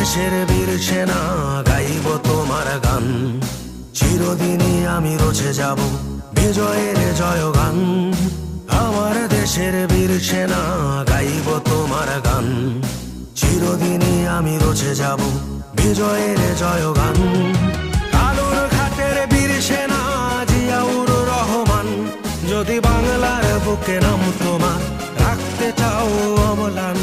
দেশের বীর সেনা গাইব তোমার গান। চিরদিনই আমি রোজে যাব বিজয়ের জয় গান আমার দেশের বীর সেনা গাইব তোমার গান। চিরদিনই আমি রোজে যাব বিজয়ের জয় গান কালুর খাতের বীর সেনা জিয়াউর রহমান, যদি বাংলার বুকে নাম তোমার, রাখতে চাও অবলান।